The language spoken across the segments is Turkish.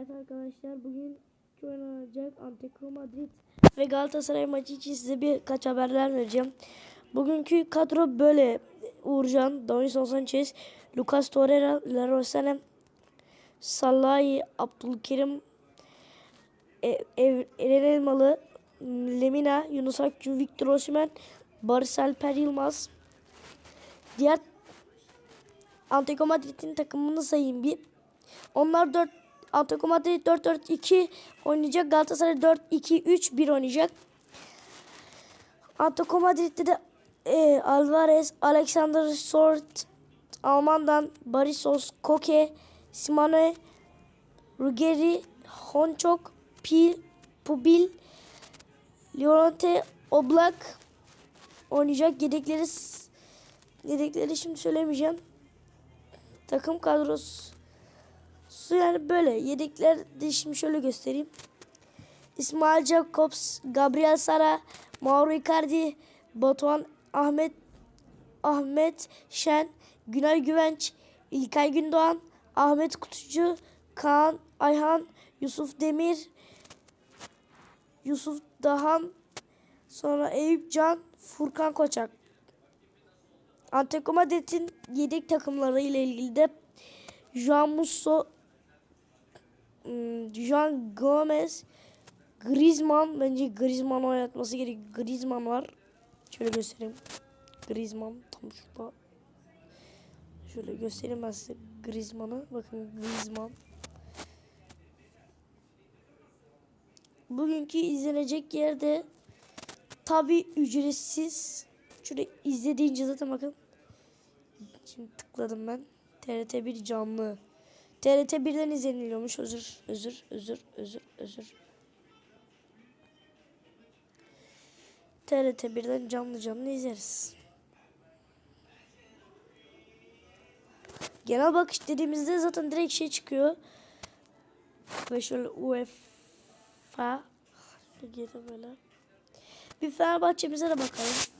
Evet arkadaşlar bugün oynanacak Atletico Madrid ve Galatasaray maçı için size birkaç haberler vereceğim. Bugünkü kadro böyle. Uğurcan, Davinson Sanchez, Lucas Torreira, Leroy Sané, Salahi, Abdülkerim, e, Ev, Eren Elmalı, Lemina, Yunus Akgün, Victor Osimhen, Barış Alper Yılmaz. Diğer Atletico Madrid'in takımını sayayım bir. Onlar 4 Atletico Madrid 4-4-2 oynayacak. Galatasaray 4-2-3-1 oynayacak. Atletico Madrid'de de e, Alvarez, Alexander Sort, Alman'dan Barisos, Koke, Simone, Ruggeri, Honchok, Pi, Pubil, Llorente, Oblak oynayacak. Yedekleri yedekleri şimdi söylemeyeceğim. Takım kadrosu yani böyle. Yedekler de şimdi şöyle göstereyim. İsmail Jacobs, Gabriel Sara, Mauro Icardi, Batuhan Ahmet Ahmet Şen, Günay Güvenç, İlkay Gündoğan, Ahmet Kutucu, Kaan Ayhan, Yusuf Demir, Yusuf Dahan, sonra Eyüp Can, Furkan Koçak. Atletico Madrid'in yedek takımları ile ilgili de Juan Musso, Juan Gomez, Griezmann bence Griezmann oynatması gerek. Griezmann var. Şöyle göstereyim. Griezmann tam şurada. Şöyle göstereyim ben size Griezmann'ı. Bakın Griezmann. Bugünkü izlenecek yerde tabi ücretsiz. Şöyle izlediğince zaten bakın. Şimdi tıkladım ben. TRT 1 canlı. TRT 1'den izleniliyormuş. Özür, özür, özür, özür, özür. TRT 1'den canlı canlı izleriz. Genel bakış dediğimizde zaten direkt şey çıkıyor. Ve şöyle UEFA Lig'de böyle. Bir Fenerbahçe'mize de bakalım.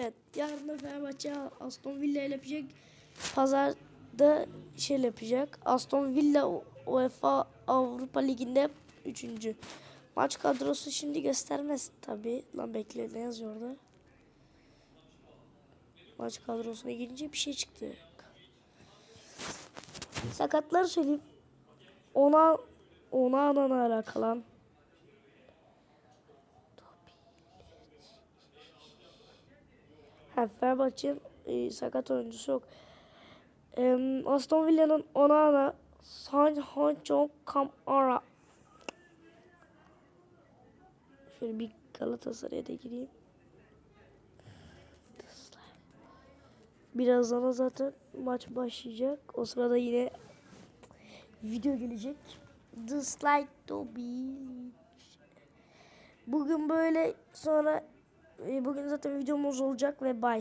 Evet, yarın da Fenerbahçe Aston Villa ile yapacak. Pazarda şey yapacak. Aston Villa UEFA Avrupa Ligi'nde 3. Maç kadrosu şimdi göstermez tabi. Lan bekle ne yazıyor orada? Maç kadrosuna girince bir şey çıktı. Sakatları söyleyeyim. Ona ona anana. Ha, Fenerbahçe'nin e, sakat oyuncusu yok. E, Aston Villa'nın Onana, San Hanchong Kamara. Şöyle bir Galatasaray'a da gireyim. Birazdan zaten maç başlayacak. O sırada yine video gelecek. The Slide be. Bugün böyle sonra bugün zaten videomuz olacak ve bye.